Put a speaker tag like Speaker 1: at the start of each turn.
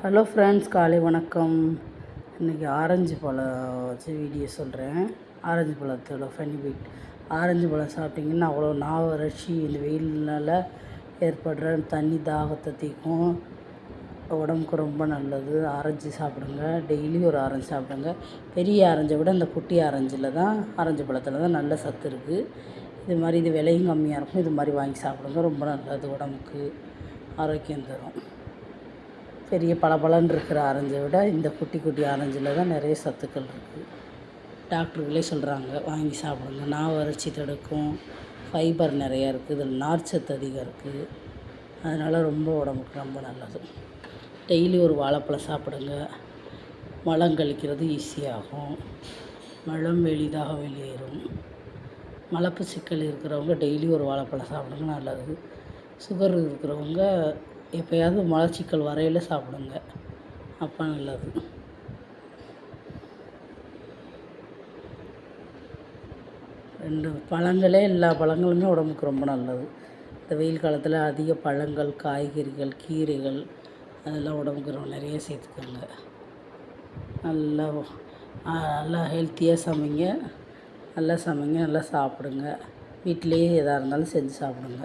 Speaker 1: Hello friends காலை வணக்கம். இன்றைக்கி ஆரஞ்சு பழம் வச்சு வீடியோ சொல்கிறேன் ஆரஞ்சு பழத்தோட பெனிஃபிட் ஆரஞ்சு பழம் சாப்பிட்டிங்கன்னா அவ்வளோ நாவ ரஷி இந்த வெயில்னால ஏற்படுற தண்ணி தாகத்தை தீக்கும். உடம்புக்கு ரொம்ப நல்லது. ஆரஞ்சு சாப்பிடுங்க. டெய்லி ஒரு ஆரஞ்சு சாப்பிடுங்க. பெரிய ஆரஞ்சை விட இந்த குட்டி ஆரஞ்சில் தான் ஆரஞ்சு பழத்தில் தான் நல்ல சத்து இருக்குது இது மாதிரி இது விலையும் கம்மியாக இருக்கும். இது மாதிரி வாங்கி சாப்பிடுங்க. ரொம்ப நல்லது உடம்புக்கு. ஆரோக்கியம் தரும். பெரிய பளபளன்னு இருக்கிற ஆரஞ்சை விட இந்த குட்டி குட்டி ஆரஞ்சில் தான் நிறைய சத்துக்கள் இருக்குது டாக்டர்களே சொல்கிறாங்க வாங்கி சாப்பிடுங்க. நான் வறட்சி தடுக்கும். ஃபைபர் நிறையா இருக்குது இதில் நார்ச்சத்து அதிகம் இருக்குது அதனால் ரொம்ப உடம்புக்கு ரொம்ப நல்லது. டெய்லி ஒரு வாழைப்பழம் சாப்பிடுங்க. மலம் கழிக்கிறது ஈஸியாகும் மலம் எளிதாக வெளியேறும். மலப்பு சிக்கல் இருக்கிறவங்க டெய்லி ஒரு வாழைப்பழம் சாப்பிடுங்க. நல்லது. சுகர் இருக்கிறவங்க எப்போயாவது மலச்சிக்கல் வரையில் சாப்பிடுங்க. அப்போ நல்லது. ரெண்டு பழங்களே எல்லா பழங்களுமே உடம்புக்கு ரொம்ப நல்லது. இந்த வெயில் காலத்தில் அதிக பழங்கள் காய்கறிகள் கீரைகள் அதெல்லாம் உடம்புக்கு ரொம்ப நிறைய சேர்த்துக்கோங்க. நல்லா நல்லா ஹெல்த்தியாக சமைங்க. நல்லா சமைங்க நல்லா சாப்பிடுங்க. வீட்டிலேயே எதாக இருந்தாலும் செஞ்சு சாப்பிடுங்க.